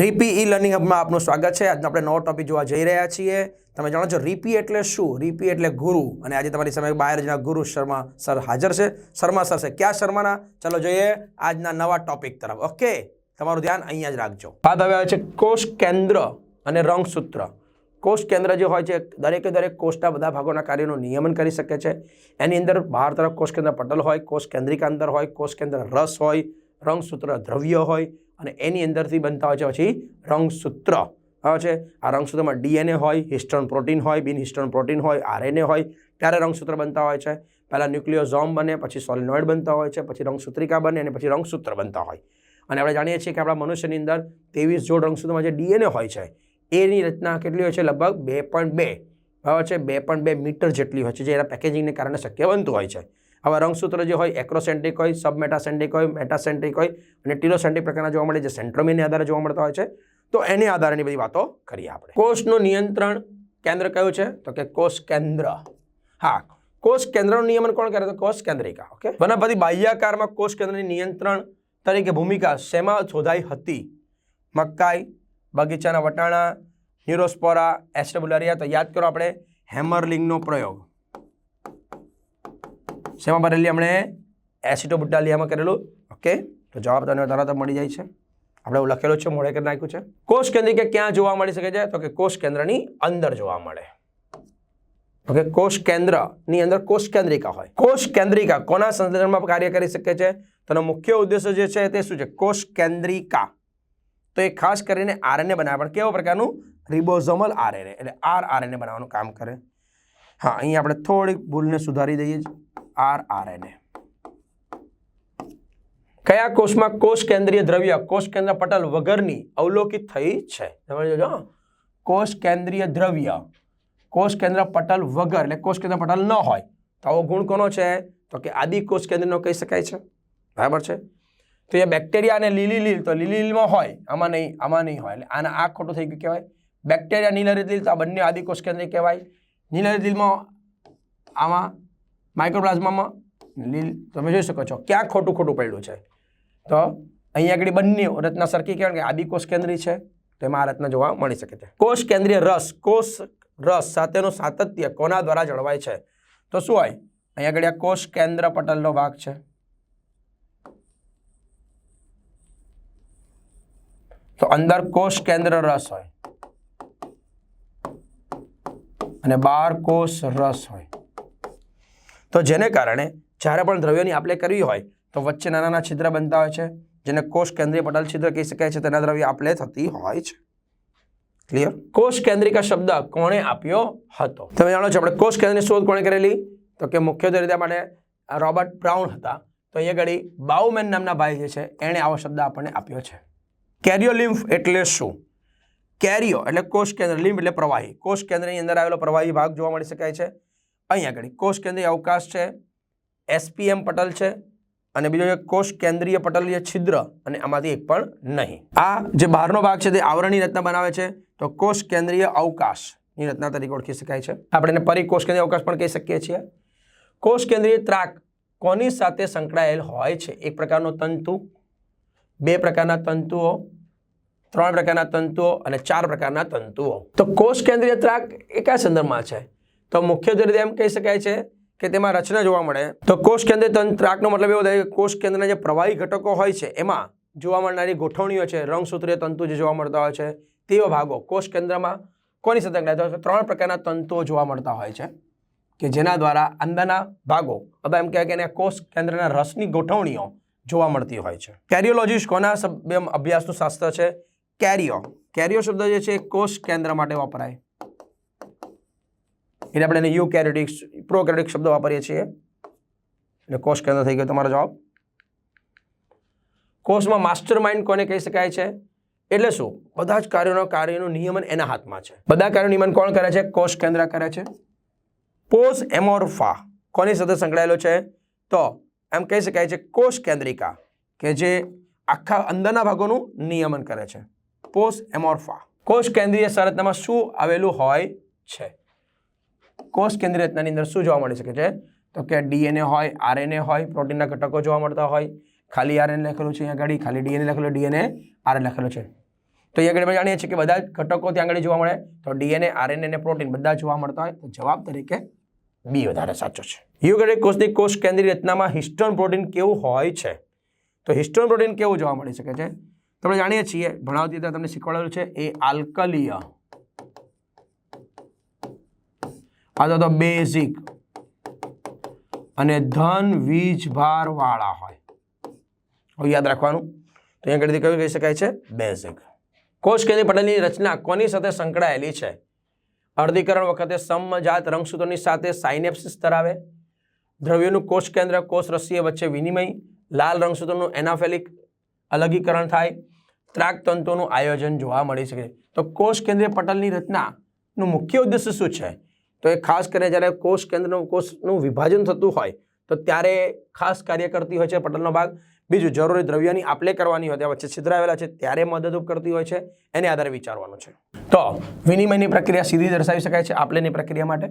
રીપી e learning હબમાં આપનું સ્વાગત છે. આજનો આપણે નવો ટોપિક જોવા જઈ રહ્યા છીએ. તમે જાણો છો રીપી એટલે શું? રીપી એટલે ગુરુ. અને આજે તમારી સામે બાયરજના ગુરુ શર્મા સર હાજર છે. શર્મા સર છે. ક્યાં શર્માના? ચલો જોઈએ આજના નવા ટોપિક તરફ. ઓકે તમારું ધ્યાન અહીંયા જ રાખજો. વાત હવે છે કોષ કેન્દ્ર અને રંગસૂત્ર. કોષ કેન્દ્ર જે હોય છે, દરેકે દરેક કોષના બધા ભાગોના કાર્યનું નિયમન કરી શકે છે. એની અંદર બહાર તરફ કોષ કેન્દ્ર પટલ હોય, કોષ કેન્દ્રિકા અંદર હોય, કોષ કેન્દ્ર રસ હોય, રંગસૂત્ર દ્રવ્ય હોય અને એની અંદરથી બનતા હોય છે પછી રંગસૂત્ર. આવે છે? આ રંગસૂત્રમાં ડીએનએ હોય, હિસ્ટોન પ્રોટીન હોય, બિન હિસ્ટોન પ્રોટીન હોય, આરએનએ હોય, ત્યારે રંગસૂત્ર બનતા હોય છે. પહેલાં ન્યુક્લિયોઝોમ બને, પછી સોલિનોઇડ બનતા હોય છે, પછી રંગસૂત્રિકા બને અને પછી રંગસૂત્ર બનતા હોય. અને આપણે જાણીએ છીએ કે આપણા મનુષ્યની અંદર ત્રેવીસ જોડ રંગસૂત્રમાં જે ડીએનએ હોય છે, એની રચના કેટલી હોય છે? લગભગ બે પોઈન્ટ બે. બરાબર છે? બે પોઈન્ટ બે મીટર જેટલી હોય છે, જે એના પેકેજિંગને કારણે શક્ય બનતું હોય છે. આવા રંગસૂત્ર જે હોય, એક્રોસેન્ટ્રિક હોય, સબમેટાસેન્ટ્રિક હોય, મેટાસેન્ટ્રિક હોય અને ટીલોસેન્ટ્રિક પ્રકારના જોવા મળે જે સેન્ટ્રોમીને આધારે જોવા મળતા હોય છે. તો એની આધારેની બધી વાતો કરીએ આપણે. કોષનું નિયંત્રણ કેન્દ્ર કયું છે? તો કે કોષ કેન્દ્ર. હા, કોષ કેન્દ્રનું નિયમન કોણ કરે? તો કોષ કેન્દ્રિકા, ઓકે? વનસ્પતિ બાહ્યાકારમાં કોષ કેન્દ્રની નિયંત્રણ તરીકે ભૂમિકા શેમાં શોધાઈ હતી? મકાઈ, બગીચાના વટાણા, ન્યુરોસ્પોરા એસ્ટેબુલરિયા તો યાદ કરો આપણે, હેમરલિંગનો પ્રયોગ. શેમાં ભરેલી? આપણે એસિટોબુટાલિયામાં કરેલું. ઓકે તો જવાબ તમને તરત મળી જાય છે. આપણે એવું લખેલું છે, મોડે કરી નાખ્યું છે. કોષ કેન્દ્રિકા ક્યાં જોવા મળી શકે છે? તો કે કોષ કેન્દ્રની અંદર જોવા મળે. ઓકે કોષ કેન્દ્રની અંદર કોષ કેન્દ્રિકા હોય. કોષ કેન્દ્રિકા કોના સંશ્લેષણમાં કાર્ય કરી શકે છે? તેનો મુખ્ય ઉદ્દેશ્ય જે છે તે શું છે? કોષ કેન્દ્રિકા. તો એ ખાસ કરીને આરએનએ બનાવે. પણ કેવો પ્રકારનું? Ribosomal RNA. એટલે આર આરએનએ બનાવવાનું કામ કરે. હા અહીં આપણે થોડીક ભૂલને સુધારી દઈએ આર આરએનએ કયા કોષમાં કોષ કેન્દ્રીય દ્રવ્ય, કોષ કેન્દ્ર પટલ વગરની અવલોકિત થઈ છે? કોષ કેન્દ્રીય દ્રવ્ય, કોષ કેન્દ્ર પટલ વગર, એટલે કોષ કેન્દ્ર પટલ ન હોય, તો આવો ગુણ કોનો છે? તો કે આદિ કોષ કેન્દ્રનો કહી શકાય છે. બરાબર છે? તો એ બેક્ટેરિયા અને લીલી લીલ, તો લીલી લીલમાં હોય, આમાં નહીં આમાં નહીં હોય. એટલે આના આ ખોટું થઈ ગયું કહેવાય. બેક્ટેરિયા નીલરિત લીલ, તો આ બંને આદિ કોષ કેન્દ્ર કહેવાય. નીલરિત લીલમાં આમાં માઇક્રોપ્લાઝમામાં લીલ, તમે જોઈ શકો છો ક્યાં ખોટું ખોટું પડ્યું છે. તો અહીંયા આગળ બંને રચના સરખી કહેવાય કે આદિ કોષ કેન્દ્રી છે, તો એમાં આ રચના જોવા મળી શકે છે. કોષ કેન્દ્રીય રસ, કોષ રસ સાથેનું સાતત્ય કોના દ્વારા જળવાય છે? તો શું હોય? અહીંયા આગળ આ કોષ કેન્દ્ર પટલનો ભાગ છે. તો અંદર કોષ કેન્દ્ર રસ હોય. અને બાર કોષ રસ હોય. તો જેને કારણે જ્યારે પણ દ્રવ્યોની આપલે કરવી હોય, તો વચ્ચે નાના નાના છિદ્ર બનતા હોય છે, જેને કોષ કેન્દ્રીય પટલ છિદ્ર કહી શકાય છે, તેના દ્રવ્ય આપલે થતી હોય છે. ક્લિયર કોષ કેન્દ્રિકા શબ્દ કોણે આપ્યો હતો? તમે જાણો છો, આપણે કોષ કેન્દ્રની શોધ કોણે કરેલી? તો કે મુખ્યત્વે રીતે આપણે રોબર્ટ બ્રાઉન હતા. તો અહીંયા ઘડી બાઉમેન નામના ભાઈ જે છે, એણે આવો શબ્દ આપણને આપ્યો છે. કેરિયોલિમ્ફ એટલે શું? કેરિયો એટલે કોષ કેન્દ્ર, લિમ્ફ એટલે પ્રવાહી. કોષ કેન્દ્રની અંદર આવેલો પ્રવાહી ભાગ જોવા મળી શકાય છે. અહીંયા આગળ કોષ કેન્દ્રીય અવકાશ છે, એસપીએમ પટલ છે અને બીજો છે કોષ કેન્દ્રીય પટલીય છિદ્ર અને આમાંથી એક પણ નહીં. આ જે બહારનો ભાગ છે તે આવરણની રચના બનાવે છે, તો કોષ કેન્દ્રીય અવકાશની રચના તરીકે ઓળખી શકાય છે. આપણે એને પરિકોષ કેન્દ્રીય અવકાશ પણ કહી શકીએ છીએ. કોષ કેન્દ્રીય ત્રાક કોની સાથે સંકળાયેલ હોય છે? એક પ્રકારનો તંતુ, બે પ્રકારના તંતુઓ, ત્રણ પ્રકારના તંતુઓ અને ચાર પ્રકારના તંતુઓ. તો કોષ કેન્દ્રીય ત્રાક એ કયા સંદર્ભમાં છે? તો મુખ્ય રીતે એમ કહી શકાય છે કે તેમાં રચના જોવા મળે, તો કોષ કેન્દ્રીય તંત્રાકનો મતલબ એવો થાય કે કોષ કેન્દ્રના જે પ્રવાહી ઘટકો હોય છે, એમાં જોવા મળનારી ગોઠવણીઓ છે રંગસૂત્રીય તંતુ જે જોવા મળતા હોય છે, તેવા ભાગો કોષ કેન્દ્રમાં કોની હોય છે? ત્રણ પ્રકારના તંતુઓ જોવા મળતા હોય છે, કે જેના દ્વારા અંદરના ભાગો અથવા એમ કહેવાય કે એને કોષ કેન્દ્રના રસની ગોઠવણીઓ જોવા મળતી હોય છે. કેરિયોલોજીસ્ટ કોના અભ્યાસનું શાસ્ત્ર છે? કેરિયો કેરિયો શબ્દ જે છે કોષ કેન્દ્ર માટે વપરાય. એટલે આપણે એને યુ કેરેટિક્સ પ્રો કેરેટિક શબ્દ વાપરીએ છીએ. એટલે કોષ કેન્દ્ર થઈ ગયો તમારો જવાબ. કોષમાં માસ્ટર માઇન્ડ કોને કહી શકાય છે? એટલે શું? બધા જ કાર્યોના કાર્યનું નિયમન એના હાથમાં છે. બધા કાર્યો નિયમન કોણ કરે છે? કોષ કેન્દ્ર કરે છે. પોસ એમોર્ફા કોની સાથે સંકળાયેલો છે? તો એમ કહી શકાય છે કોષ કેન્દ્રિકા કે જે આખા અંદરના ભાગોનું નિયમન કરે છે. પોસ એમોર્ફા કોષ કેન્દ્રીય સંરચનામાં શું આવેલું હોય છે? કોષ કેન્દ્રીય રચનાની અંદર શું જોવા મળી શકે છે? તો કે ડીએનએ હોય, આરએનએ હોય, પ્રોટીનના ઘટકો જોવા મળતા હોય. ખાલી આરએનએ લખેલું છે અહીંયા આગળ ખાલી ડીએનએ લખેલું, ડીએનએ આરએન લખેલું છે. તો અહીંયા આગળ જાણીએ છીએ કે બધા ઘટકો ત્યાં આગળ જોવા મળે. તો ડીએનએ, આરએનએ અને પ્રોટીન બધા જોવા મળતા હોય. તો જવાબ તરીકે બી વધારે સાચો છે. યુકેરિયોટિક કોષની કોષ કેન્દ્રીય રચનામાં હિસ્ટોન પ્રોટીન કેવું હોય છે? તો હિસ્ટોન પ્રોટીન કેવું જોવા મળી શકે છે? તો આપણે જાણીએ છીએ, ભણાવતી તમને શીખવાડેલું છે, એ આલ્કલીય. અથવા તો બેઝિક અને ધન, વીજ, ભાર વાળા હોય. યાદ રાખવાનું. તો અહીંયા આગળથી કયું કહી શકાય છે? બેઝિક કોષ કેન્દ્રીય પટલની રચના કોની સાથે સંકળાયેલી છે? અર્ધીકરણ વખતે સમજાત રંગસૂત્રોની સાથે સાઇનેપ્સિસ ધરાવે. દ્રવ્યનું કોષ કેન્દ્ર, કોષ રસીય વચ્ચે વિનિમય. લાલ રંગસૂત્રોનું એનાફેલિક અલગીકરણ થાય. ત્રાકતંતુનું આયોજન જોવા મળી શકે તો કોષ કેન્દ્રીય પટલની રચનાનું મુખ્ય ઉદ્દેશ્ય શું છે? તો એ ખાસ કરીને જ્યારે કોષ કેન્દ્રનું, કોષનું વિભાજન થતું હોય, તો ત્યારે ખાસ કાર્ય કરતી હોય છે પટલનો ભાગ. બીજું જરૂરી દ્રવ્યની આપલે કરવાની હોય, ત્યાં વચ્ચે છિદ્રાવેલા છે, ત્યારે મદદરૂપ કરતી હોય છે, એને આધારે વિચારવાનું છે. તો વિનિમયની પ્રક્રિયા સીધી દર્શાવી શકાય છે આપલેની પ્રક્રિયા માટે.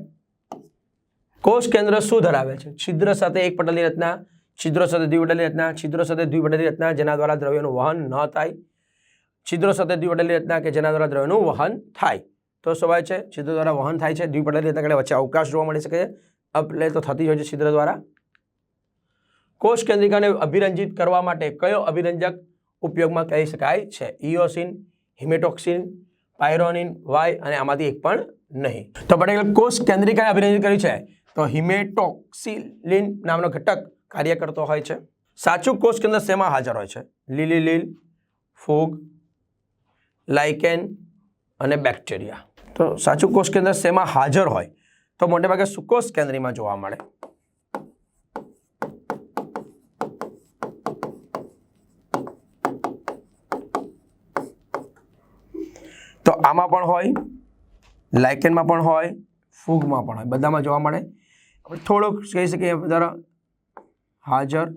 કોષ કેન્દ્ર શું ધરાવે છે? છિદ્ર સાથે એક પટલની રચના, છિદ્રો સાથે દ્વિપટલની રચના, છિદ્રો સાથે દ્વિપટલની રચના જેના દ્વારા દ્રવ્યનું વહન ન થાય. છિદ્રો સાથે દ્વિપટલની રચના કે જેના દ્વારા દ્રવ્યનું વહન થાય. તો સ્વાભાવિક છે, છિદ્ર દ્વારા વહન થાય છે દ્વિપટલની રચના એટલે વચ્ચે અવકાશ જોવા મળી શકે છે. અપલે તો થતી જ હોય છે છિદ્ર દ્વારા. કોષ કેન્દ્રિકાને અભિરંજિત કરવા માટે કયો અભિરંજક ઉપયોગમાં કહી શકાય છે? ઇઓસિન, હિમેટોક્સિન, પાયરોનિન, વાય અને આમાંથી એક પણ નહીં. તો પટેલ, કોષ કેન્દ્રિકાએ અભિરંજિત કર્યું છે? તો હિમેટોક્સિલિન નામનો ઘટક કાર્ય કરતો હોય છે. સાચું કોષ કેન્દ્ર શેમાં હાજર હોય છે? લીલી લીલ ફૂગ લાઇકેન અને બેક્ટેરિયા. તો સાચું કોષ કેન્દ્ર શેમાં હાજર હોય તો મોટે ભાગે સુકોષ કેન્દ્રીમાં જોવા મળે. તો આમાં પણ હોય, લાઇકેનમાં પણ હોય, ફૂગમાં પણ હોય, બધામાં જોવા મળે. આપણે થોડુંક કહી શકીએ જરા હાજર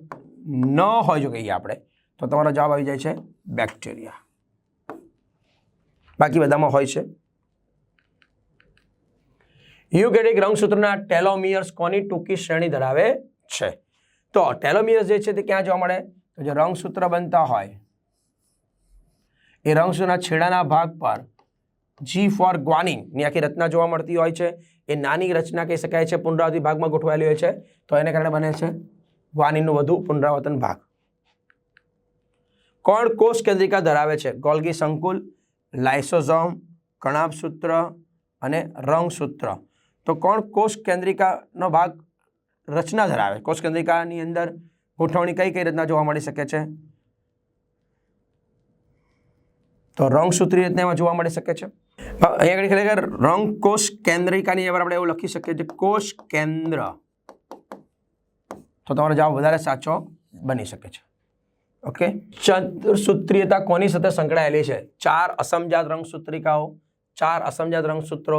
ન હોય જો કહીએ આપણે, તો તમારો જવાબ આવી જાય છે બેક્ટેરિયા. બાકી બધામાં હોય છે. યુકેરિક રંગસૂત્રના ટેલોમિયર્સ કોની ટૂંકી શ્રેણી ધરાવે છે? તો ટેલોમિયર્સ જે છે તે ક્યાં જોવા મળે? તો જે રંગસૂત્ર બનતા હોય, એ રંગસૂત્રના છેડાના ભાગ પર જી ફોર ગ્વાનિન આખી રચના જોવા મળતી હોય છે. એ નાની રચના કહી શકાય છે પુનરાવર્તિત ભાગમાં ગોઠવાયેલી હોય છે. તો એને કારણે બને છે ગ્વાનિનનું વધુ પુનરાવર્તન ભાગ. કોણ કોષ કેન્દ્રિકા ધરાવે છે? ગોલ્ગી સંકુલ લાઇસોઝોમ કણાભસૂત્ર અને રંગસૂત્ર તો કોણ કોષ કેન્દ્રિકાનો ભાગ રચના ધરાવે? કોષ કેન્દ્રિકાની અંદર ગોઠવણી કઈ કઈ રીતના જોવા મળી શકે છે? તો રંગસૂત્રી રીતના એમાં જોવા મળી શકે છે. અહીંયા આગળ ખરેખર રંગ કોષ કેન્દ્રિકાની અંદર આપણે એવું લખી શકીએ છીએ કોષ કેન્દ્ર. તો તમારો જવાબ વધારે સાચો બની શકે છે. ઓકે? ચતુર્સૂત્રીયતા કોની સાથે સંકળાયેલી છે? ચાર અસમજાત રંગસૂત્રિકાઓ ચાર અસમજાત રંગસૂત્રો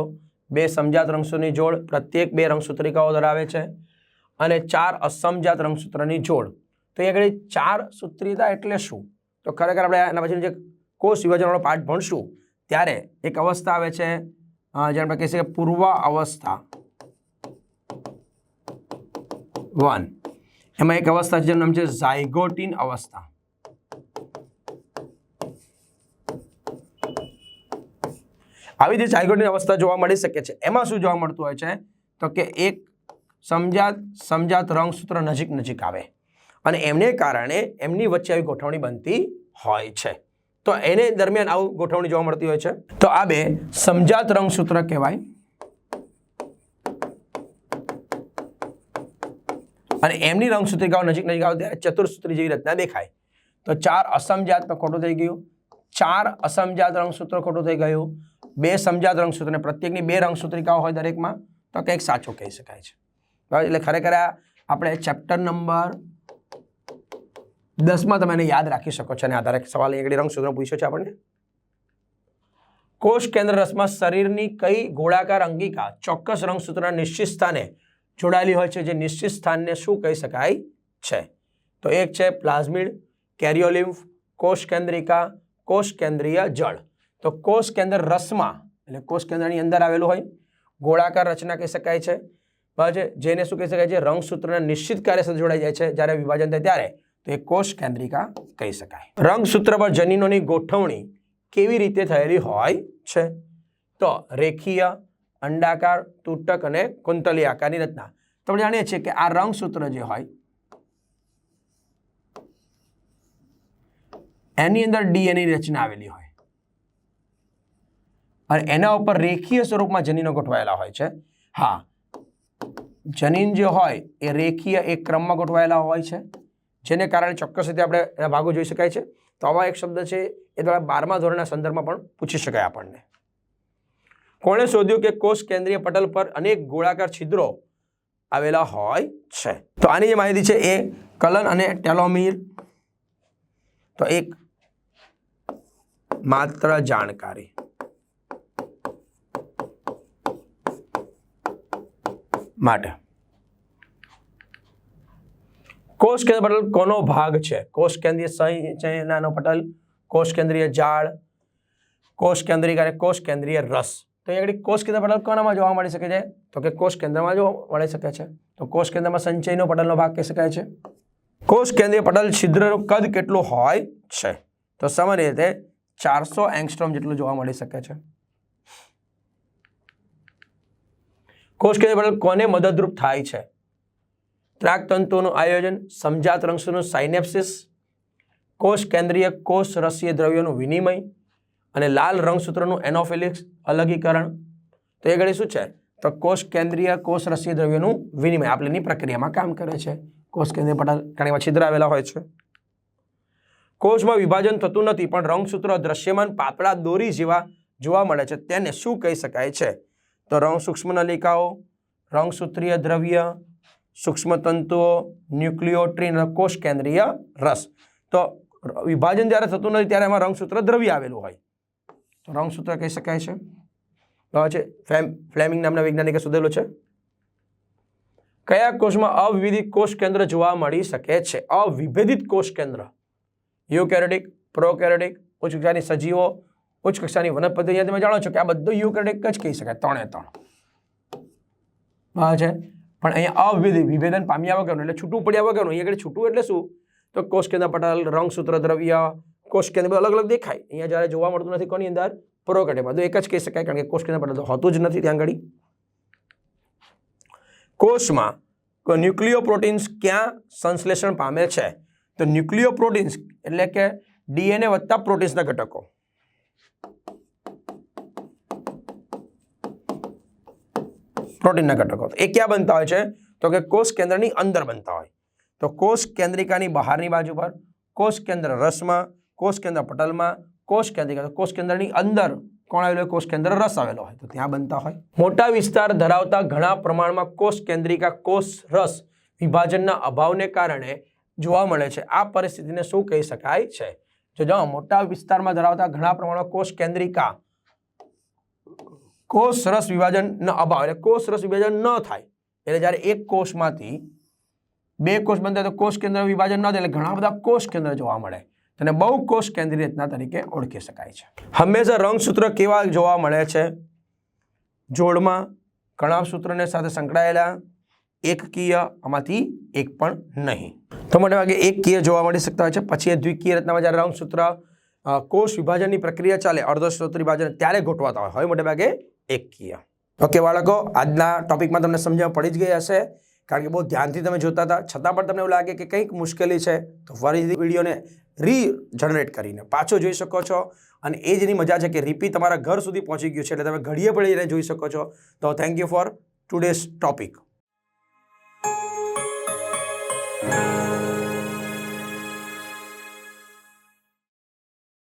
બે સમજાત રંગસૂત્રની જોડ પ્રત્યેક બે રંગસૂત્રિકાઓ ધરાવે છે અને ચાર અસમજાત રંગસૂત્રની જોડ. તો એ આગળ ચાર સૂત્રીયતા એટલે શું? તો ખરેખર આપણે એના પછીનું જે કોષ વિભાજનવાળો પાઠ ભણશું, ત્યારે એક અવસ્થા આવે છે જે આપણે કહી શકીએ પૂર્વ અવસ્થા વન. એમાં એક અવસ્થા છે જેનું નામ છે ઝાયગોટિન અવસ્થા. આવી જે ઝાયગોટની અવસ્થા જોવા મળી શકે છે, એમાં શું જોવા મળતું હોય છે? તો કે એક સમજાત સમજાત રંગસૂત્ર નજીક નજીક આવે અને એમને કારણે એમની વચ્ચે આવી ગોઠવણી બનતી હોય છે. તો એને દરમિયાન આવું ગોઠવણી જોવા મળતી હોય છે. તો આ બે સમજાત રંગસૂત્ર કહેવાય. અને એમની રંગસૂત્રિકાઓ નજીક નજીક આવે ત્યારે ચતુર્સૂત્રી જેવી રચના દેખાય. તો ચાર અસમજાતમાં ખોટું થઈ ગયું. ચાર અસમજાત રંગસૂત્ર ખોટું થઈ ગયું. બે સમજાત રંગસૂત્ર અને પ્રત્યેકની બે રંગસૂત્રિકાઓ હોય દરેકમાં, તો કંઈક સાચું કહી શકાય છે. બરાબર? એટલે ખરેખર આ આપણે ચેપ્ટર નંબર દસમાં તમે એને યાદ રાખી શકો છો અને આધારે સવાલ અહીંયા રંગસૂત્ર પૂછ્યો છે આપણને. કોષ કેન્દ્ર રસમાં શરીરની કઈ ગોળાકાર અંગિકા ચોક્કસ રંગસૂત્રના નિશ્ચિત સ્થાને જોડાયેલી હોય છે, જે નિશ્ચિત સ્થાનને શું કહી શકાય છે? તો એક છે પ્લાઝમિડ કેરિયોલિમ્ફ કોષ કેન્દ્રિકા કોષ કેન્દ્રીય જળ. તો કોષ કેન્દ્ર રસમાં, એટલે કોષ કેન્દ્રની અંદર આવેલું હોય, ગોળાકાર રચના કહી શકાય છે. જેને શું કહી શકાય છે? રંગસૂત્રના નિશ્ચિત કાર્ય સાથે જોડાઈ જાય છે. જ્યારે વિભાજન થાય ત્યારે તો એ કોષ કેન્દ્રિકા કહી શકાય. રંગસૂત્ર પર જનીનોની ગોઠવણી કેવી રીતે થયેલી હોય છે? તો રેખીય, અંડાકાર, તૂટક અને કુંતલી આકારની રચના. તો આપણે જાણીએ છીએ કે આ રંગસૂત્ર જે હોય, એની અંદર ડીએનએ રચના આવેલી હોય. અને એના ઉપર રેખીય સ્વરૂપમાં જનીનો ગોઠવાયેલા હોય છે. હા. જનીન જે હોય એ રેખીય એક ક્રમમાં ગોઠવાયેલા હોય છે. જેને કારણે ચોક્કસ રીતે આપણે એના ભાગો જોઈ શકાય છે. તો આવા એક શબ્દ છે, એ દ્વારા બારમા ધોરણના સંદર્ભમાં પણ પૂછી શકાય આપણને. કોણે શોધ્યું કે કોષ કેન્દ્રીય પટલ પર અનેક ગોળાકાર છિદ્રો આવેલા હોય છે? તો આની જે માહિતી છે એ કલન અને ટેલોમીર. તો એક માત્ર જાણકારી. માટે. કોષ કેન્દ્ર પટલ કોનો ભાગ છે? કોષ કેન્દ્રીય સંચયનાનો પટલ, કોષ કેન્દ્રીય જાળ, કોષ કેન્દ્રિક અને કોષ કેન્દ્રીય રસ. તો અહીં આગળ કોષ કેન્દ્ર પટલ કોનામાં જોવા મળી શકે છે? તો કે કોષ કેન્દ્રમાં જોવા મળી શકે છે. તો કોષ કેન્દ્રમાં સંચયનો પટલનો ભાગ કહી શકાય છે. કોષ કેન્દ્રીય પટલ છિદ્રનું કદ કેટલું હોય છે? તો સામાન્ય રીતે ચારસો એંગસ્ટ્રોમ જેટલું જોવા મળી શકે છે. કોષ કેન્દ્રીય પટલ કોને મદદરૂપ થાય છે? ત્રાકતંતુનું આયોજન, સમજાત રંગસૂનું સાઇનેપ્સિસ કોષ કેન્દ્રીય કોષ રસીય દ્રવ્યોનું વિનિમય અને લાલ રંગસૂત્રનું એનોફિલિક્સ અલગીકરણ. તો એ ઘડી શું છે? તો કોષ કેન્દ્રીય કોષ રસીય દ્રવ્યોનું વિનિમય. આપણેની પ્રક્રિયામાં કામ કરે છે. કોષ કેન્દ્રીય પટલ ઘણીમાં છિદ્ર આવેલા હોય છે. કોષમાં વિભાજન થતું નથી, પણ રંગસૂત્રો દ્રશ્યમાન પાતળા દોરી જેવા જોવા મળે છે. તેને શું કહી શકાય છે? તો રંગ સૂક્ષ્મ નલિકાઓ રંગસૂત્રીય દ્રવ્ય, સૂક્ષ્મતંતુઓ, ન્યુક્લિયોટ્રીન કોષ કેન્દ્રીય રસ. તો વિભાજન જ્યારે થતું નથી ત્યારે એમાં રંગસૂત્ર દ્રવ્ય આવેલું હોય. તો રંગસૂત્ર કહી શકાય છે. છે ફ્લેમ ફ્લેમિંગ નામના વૈજ્ઞાનિકે શોધેલો છે. કયા કોષમાં અવિભેદિત કોષ કેન્દ્ર જોવા મળી શકે છે? અવિભેદિત કોષ કેન્દ્ર. યુકેરેટિક પ્રોકેરોટિક ઉચ્ચ સજીવો ઉચ્ચ કક્ષાની વનસ્પતિ અહીંયા તમે જાણો છો કે આ બધું યુકેરેટિક જ કહી શકાય, ત્રણે ત્રણ. બરાબર છે. પણ અહીંયા અવિભેદિત વિભેદન પામ્યા વગરનું, એટલે છૂટું પડ્યા વગરનું, અહીંયા આગળ છૂટું એટલે શું? તો કોષ કેન્દ્ર પટલ રંગસૂત્ર દ્રવ્ય કોષ કેન્દ્ર અલગ અલગ દેખાય. અહીંયા જ્યારે જોવા મળતું નથી કોની અંદર? પ્રોકેટેમાં તો એક જ કહી શકાય કારણ કે કોષ કેન્દ્ર પટલ તો હોતું જ નથી ત્યાં આગળ. કોષમાં ન્યુક્લિયો પ્રોટીન્સ ક્યાં સંશ્લેષણ પામે છે? તો ન્યુક્લિયો પ્રોટીન્સ એટલે કે ડીએનએ વત્તા પ્રોટીન્સના ઘટકો. પ્રોટીનના ઘટકો. એ ક્યાં બનતા હોય છે? તો કે કોષ કેન્દ્રની અંદર બનતા હોય. તો કોષ કેન્દ્રિકાની બહારની બાજુ પર, કોષ કેન્દ્ર રસમાં, કોષ કેન્દ્ર પટલમાં, કોષ કેન્દ્રિકા કોષ કેન્દ્રની અંદર કોણ આવેલો કોષ કેન્દ્ર રસ આવેલો હોય. તો ત્યાં બનતા હોય. મોટા વિસ્તાર ધરાવતા ઘણા પ્રમાણમાં કોષ કેન્દ્રિકા, કોષ રસ વિભાજનના અભાવને કારણે જોવા મળે છે. આ પરિસ્થિતિને શું કહી શકાય છે? જો જો મોટા વિસ્તારમાં ધરાવતા ઘણા પ્રમાણમાં કોષ કેન્દ્રિકા કોષ રસ ન અભાવ એટલે કોષ રસ વિભાજન ન થાય. એટલે જ્યારે એક કોષમાંથી બે કોષ બનતા તો કોષ કેન્દ્ર વિભાજન ન થાય એટલે ઘણા બધા કોષ કેન્દ્ર જોવા મળે. તેને બહુ કોષ કેન્દ્રીય રચના તરીકે ઓળખી શકાય છે. હંમેશા રંગસૂત્ર કેવા જોવા મળે છે? જોડમાં ઘણા સૂત્રને સાથે સંકળાયેલા એકકીય આમાંથી એક પણ નહીં. તો મોટે ભાગે એકકીય જોવા મળી શકતા હોય છે. પછી દ્વિકીય રચનામાં જ્યારે રંગસૂત્ર કોષ વિભાજનની પ્રક્રિયા ચાલે? અર્ધસ્ત્રોત વિભાજન ત્યારે ગોઠવાતા હોય. હોય મોટે ભાગે એકકીય ઓકે બાળકો, આજના ટોપિકમાં તમને સમજણ પડી જ ગઈ હશે, કારણ કે બહુ ધ્યાનથી તમે જોતા હતા. છતાં પણ તમને એવું લાગે કે કંઈક મુશ્કેલી છે, તો ફરીથી વિડીયોને રીજનરેટ કરીને પાછો જોઈ શકો છો. અને એ જેની મજા છે કે રીપી તમારા ઘર સુધી પહોંચી ગયું છે, એટલે તમે ઘડીએ પડીને જોઈ શકો છો. તો thank you for today's topic